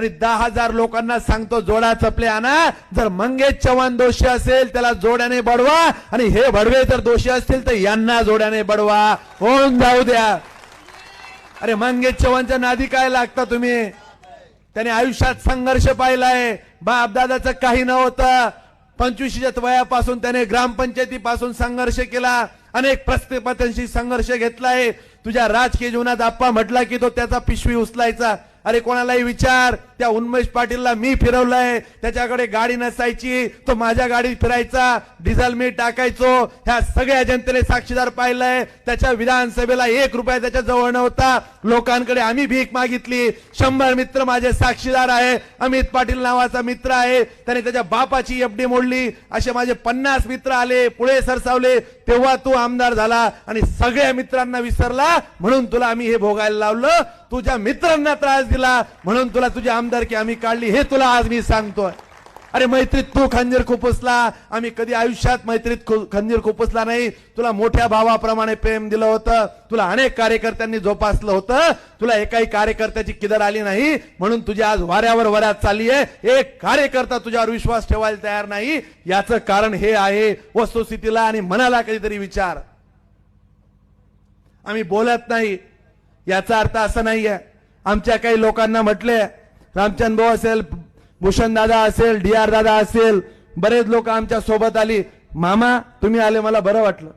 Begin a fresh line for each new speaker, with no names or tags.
आणि दहा हजार लोकांना सांगतो जोडा चपले आणा. जर मंगेश चव्हाण दोषी असेल त्याला जोड्याने बडवा. आणि हे भडवे जर दोषी असतील तर यांना जोड्याने बडवा. होऊन जाऊ द्या. अरे मंगेश चव्हाणच्या नादी काय लागता तुम्ही? त्याने आयुष्यात संघर्ष पाहिलाय बापदादाचं काही नव्हतं. पंचवीसच्या वयापासून त्याने ग्रामपंचायतीपासून संघर्ष केला. अनेक प्रस्थेपथांशी संघर्ष घेतलाय तुझ्या राजकीय जीवनात आप्पा म्हटला की तो त्याचा पिशवी उचलायचा. अरे कोणालाही विचार. त्या उन्मेष पाटीलला मी फिरवलंय. त्याच्याकडे गाडी नसायची. तो माझ्या गाडीत फिरायचा. डिझेल मी टाकायचो. ह्या सगळ्या जनतेने साक्षीदार पाहिलंय. त्याच्या विधानसभेला एक रुपया त्याच्याजवळ नव्हता. लोकांकडे आम्ही भीक मागितली. शंभर मित्र माझे साक्षीदार आहे. अमित पाटील नावाचा मित्र आहे. त्याने त्याच्या बापाची एफडी मोडली. असे माझे पन्नास मित्र आले पुढे सरसावले. तेव्हा तू आमदार झाला आणि सगळ्या मित्रांना विसरला. म्हणून तुला आम्ही हे भोगायला लावलं. तुझ्या मित्रांना त्रास दिला. म्हणून तुला तुझी आमदारकी आम्ही काढली हे तुला आज मी सांगतोय. अरे मैत्रीत तू खंजीर खुपसला आम्ही कधी आयुष्यात मैत्रीत खंजीर खुपसला नाही. तुला मोठ्या भावाप्रमाणे प्रेम दिलं होतं तुला अनेक कार्यकर्त्यांनी जोपासलं होतं तुला एकाही कार्यकर्त्याची किदर आली नाही म्हणून तुझी आज वाऱ्यावर वऱ्यात चालली आहे. एक कार्यकर्ता तुझ्यावर विश्वास ठेवायला तयार नाही. याचं कारण हे आहे वस्तुस्थितीला आणि मनाला कधीतरी विचार. आम्ही बोलत नाही. याचा अर्थ असा नाहीये. आमच्या काही लोकांना म्हटले रामचंद भाऊ असेल भूषण दादा असेल डी आर दादा असेल बरेच लोक आमच्यासोबत आली. मामा तुम्ही आले मला बरं वाटलं.